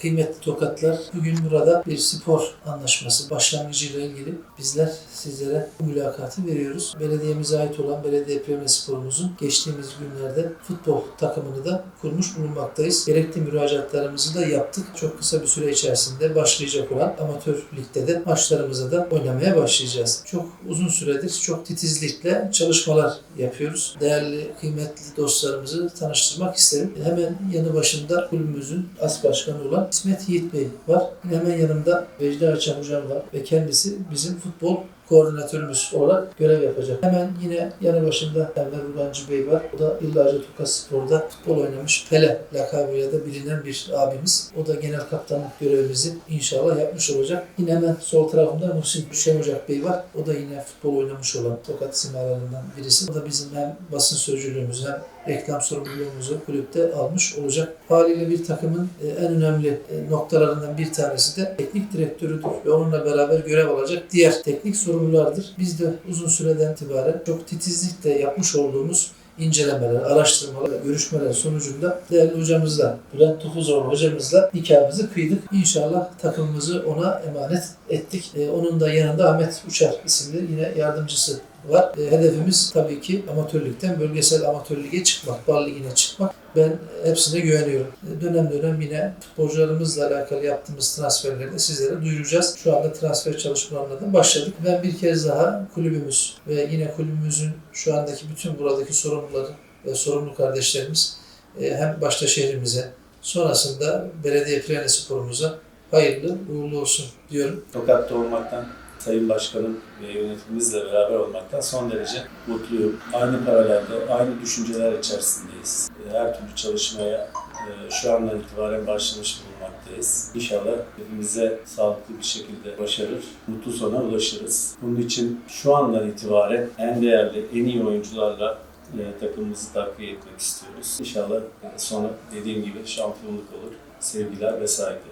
Kıymetli Tokatlar, bugün burada bir spor anlaşması başlangıcıyla ilgili bizler sizlere bu mülakatı veriyoruz. Belediyemize ait olan Belediye Premier Sporumuzun geçtiğimiz günlerde futbol takımını da kurmuş bulunmaktayız. Gerekli müracaatlarımızı da yaptık. Çok kısa bir süre içerisinde başlayacak olan amatör ligde de maçlarımıza da oynamaya başlayacağız. Çok uzun süredir çok titizlikle çalışmalar yapıyoruz. Değerli, kıymetli dostlarımızı tanıştırmak isterim. Hemen yanı başında kulübümüzün as başkanı olan İsmet Yiğit Bey var. Hemen yanımda Vecdi Açan Hocam var ve kendisi bizim futbol koordinatörümüz olarak görev yapacak. Hemen yine yanı başında Enver Urgancı Bey var. O da yıllarca Tokat Spor'da futbol oynamış. Pele lakabıyla da bilinen bir abimiz. O da genel kaptanlık görevimizi inşallah yapmış olacak. Yine hemen sol tarafımda Muhsin Şen Ocak Bey var. O da yine futbol oynamış olan Tokat simalarından birisi. O da bizim hem basın sözcülüğümüzü hem reklam sorumluluğumuzu kulüpte almış olacak. Haliyle bir takımın e, en önemli e, noktalarından bir tanesi de teknik direktörüdür ve onunla beraber görev alacak diğer teknik sorumlulardır. Biz de uzun süreden itibaren çok titizlikle yapmış olduğumuz incelemeler, araştırmalar, görüşmeler sonucunda değerli hocamızla, Bülent Tufuzoğlu hocamızla nikahımızı kıydık. İnşallah takımımızı ona emanet ettik. E, onun da yanında Ahmet Uçar isimli yine yardımcısı var. E, hedefimiz tabii ki amatörlükten bölgesel amatör lige çıkmak, bal ligine çıkmak. Ben hepsine güveniyorum. E, Dönem dönem yine futbolcularımızla alakalı yaptığımız transferleri de sizlere duyuracağız. Şu anda transfer çalışmalarına da başladık. Ben bir kez daha kulübümüz ve yine kulübümüzün şu andaki bütün buradaki sorumluları ve sorumlu kardeşlerimiz hem başta şehrimize sonrasında belediye Pirene sporumuza hayırlı uğurlu olsun diyorum. Tokat'ta olmaktan, Sayın Başkanım ve yönetimimizle beraber olmaktan son derece mutluyum. Aynı paralelde, aynı düşünceler içerisindeyiz. Her türlü çalışmaya e, şu andan itibaren başlamış bulunmaktayız. İnşallah hepimize sağlıklı bir şekilde başarır, mutlu sona ulaşırız. Bunun için şu andan itibaren en değerli, en iyi oyuncularla e, takımımızı takviye etmek istiyoruz. İnşallah e, sonra dediğim gibi şampiyonluk olur. Sevgiler ve saygılar.